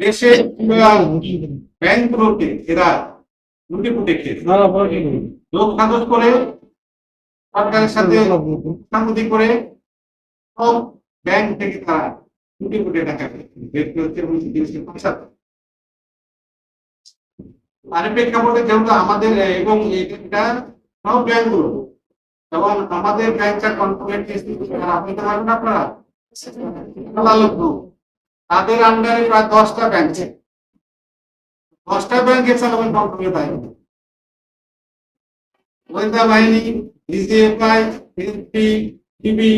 দেশের ব্যাংকগুলোকে এরা লুটে পুটে খেয়েছে লোক কাগজ করে সরকারের সাথে সাংগতি করে সব ব্যাংক থেকে তারা কোটি কোটি টাকা পয়সা আর প্রেক্ষাপটে যেহেতু আমাদের এবং এটা সব ব্যাংকগুলো এবং আমাদের ব্যাংকটা কন্ট্রোলের আপনি তো পারবেন আপনারা তাদের আন্ডারে প্রায় দশটা ব্যাংক আছে। দশটা ব্যাংকের চালাবেন কন্ট্রোলে পায় গোয়েন্দা বাহিনী ডিজিএফআই এসপি টিভি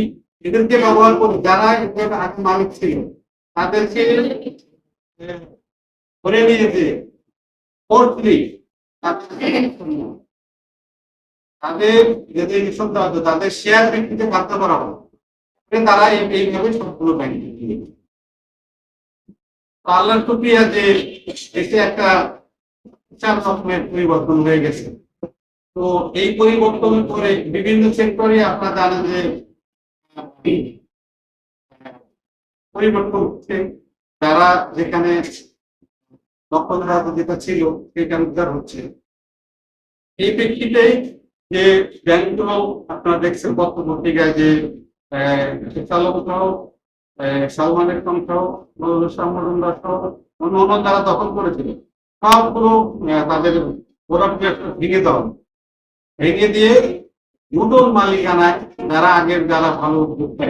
এদেরকে ব্যবহার করে যারা এদের আগে মালিক ছিল, তাদেরকে ধরে নিয়েছে ফোর্থলি তাদের নিঃশব্দ দেওয়া তাদের শেয়ার বিক্রিতে বাধ্য করা ফলে তারা এই- এইভাবে সবগুলো ব্যাংক আল্লাহর শুক্রিয়া যে এসে একটা বিশাল রকমের পরিবর্তন হয়ে গেছে। তো এই পরিবর্তন করে বিভিন্ন সেক্টরে আপনারা জানেন যে পরিবর্তন হচ্ছে। যারা যেখানে দক্ষতা যেটা ছিল সেটা উদ্ধার হচ্ছে। এই প্রেক্ষিতে যে ব্যাংকগুলো আপনারা দেখছেন পত্র পত্রিকায় যে সহ সালমানের সংখ্য মজুমদার সহ অন্য যারা দখল করেছিল, সবগুলো তাদের ওরা ভেঙে দেওয়া ভেঙে দিয়ে নতুন মালিকানায় যারা আগের যারা ভালো উদ্যোক্তা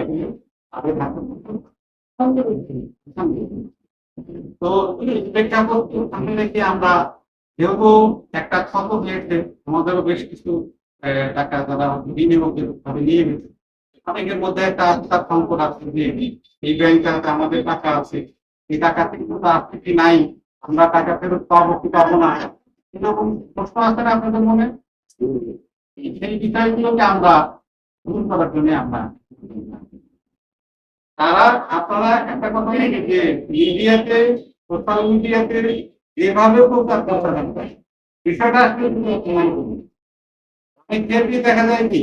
তো প্রেক্ষাপট আমরা যেহেতু একটা ক্ষত হয়েছে আমাদেরও বেশ কিছু টাকা যারা বিনিয়োগের ভাবে নিয়ে গেছে। অনেকের মধ্যে একটা আস্থার সংকট আছে, যে এই ব্যাংকটাতে আমাদের টাকা আছে। এই টাকা থেকে তো আসছে কি নাই, আমরা টাকা ফেরত পাবো কি পাবো না? এরকম প্রশ্ন আছে না আপনাদের মনে? সেই বিষয়গুলোকে আমরা দূর করার জন্য আমরা তারা, আপনারা একটা কথা যে মিডিয়াতে সোশ্যাল মিডিয়াতে যেভাবে প্রচার প্রচারণা করে বিষয়টা আসলে অনেক ক্ষেত্রে দেখা যায় কি